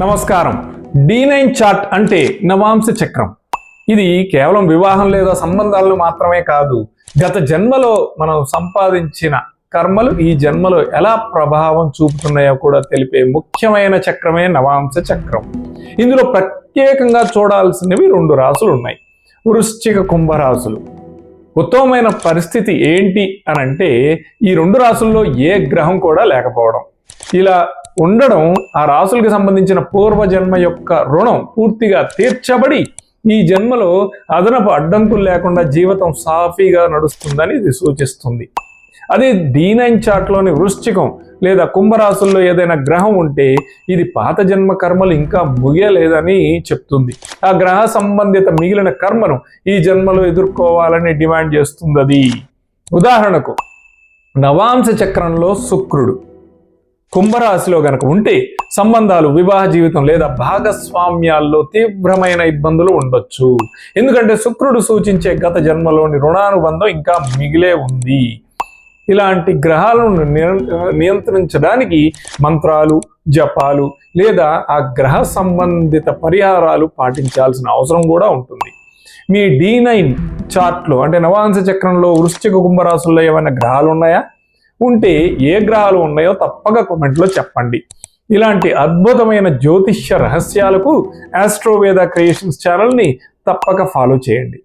నమస్కారం. D nine chart అంటే నవాంశ చక్రం. ఇది కేవలం వివాహం లేదా సంబంధాలను మాత్రమే కాదు గత జన్మలో మనం సంపాదించిన కర్మలు ఈ జన్మలో ఎలా ప్రభావం చూపుతున్నాయో కూడా తెలిపే ముఖ్యమైన చక్రమే నవాంశ చక్రం. ఇందులో ప్రత్యేకంగా చూడాల్సినవి రెండు రాసులు ఉన్నాయి వృశ్చిక కుంభరాశులు ఉత్తమమైన పరిస్థితి ఏంటి అని అంటే ఈ రెండు రాసుల్లో ఏ గ్రహం కూడా లేకపోవడం. ఇలా ఉండడం ఆ రాసులకు సంబంధించిన పూర్వజన్మ యొక్క రుణం పూర్తిగా తీర్చబడి ఈ జన్మలో అదనపు అడ్డంకులు లేకుండా జీవితం సాఫీగా నడుస్తుందని ఇది సూచిస్తుంది. అదే దీనైన్ చాట్లోని వృశ్చికం లేదా కుంభరాశుల్లో ఏదైనా గ్రహం ఉంటే ఇది పాత జన్మ కర్మలు ఇంకా ముగియలేదని చెప్తుంది. ఆ గ్రహ సంబంధిత మిగిలిన కర్మను ఈ జన్మలో ఎదుర్కోవాలని డిమాండ్ చేస్తుంది అది. ఉదాహరణకు నవాంశ చక్రంలో శుక్రుడు. కుంభరాశిలో గనక ఉంటే సంబంధాలు వివాహ జీవితం లేదా భాగస్వామ్యాల్లో తీవ్రమైన ఇబ్బందులు ఉండొచ్చు. ఎందుకంటే శుక్రుడు సూచించే గత జన్మలోని రుణానుబంధం ఇంకా మిగిలే ఉంది. ఇలాంటి గ్రహాలను నియ- నియంత్రించడానికి మంత్రాలు జపాలు లేదా ఆ గ్రహ సంబంధిత పరిహారాలు పాటించాల్సిన అవసరం కూడా ఉంటుంది. మీ డి నైన్ చార్ట్లో అంటే నవాంశ చక్రంలో వృశ్చిక కుంభరాశుల్లో ఏమైనా గ్రహాలు ఉన్నాయా? ఉంటే ఏ గ్రహాలు ఉన్నాయో తప్పక కామెంట్లో చెప్పండి. ఇలాంటి అద్భుతమైన జ్యోతిష్య రహస్యాలకు ఆస్ట్రోవేద క్రియేషన్స్ ఛానల్ని తప్పక ఫాలో చేయండి.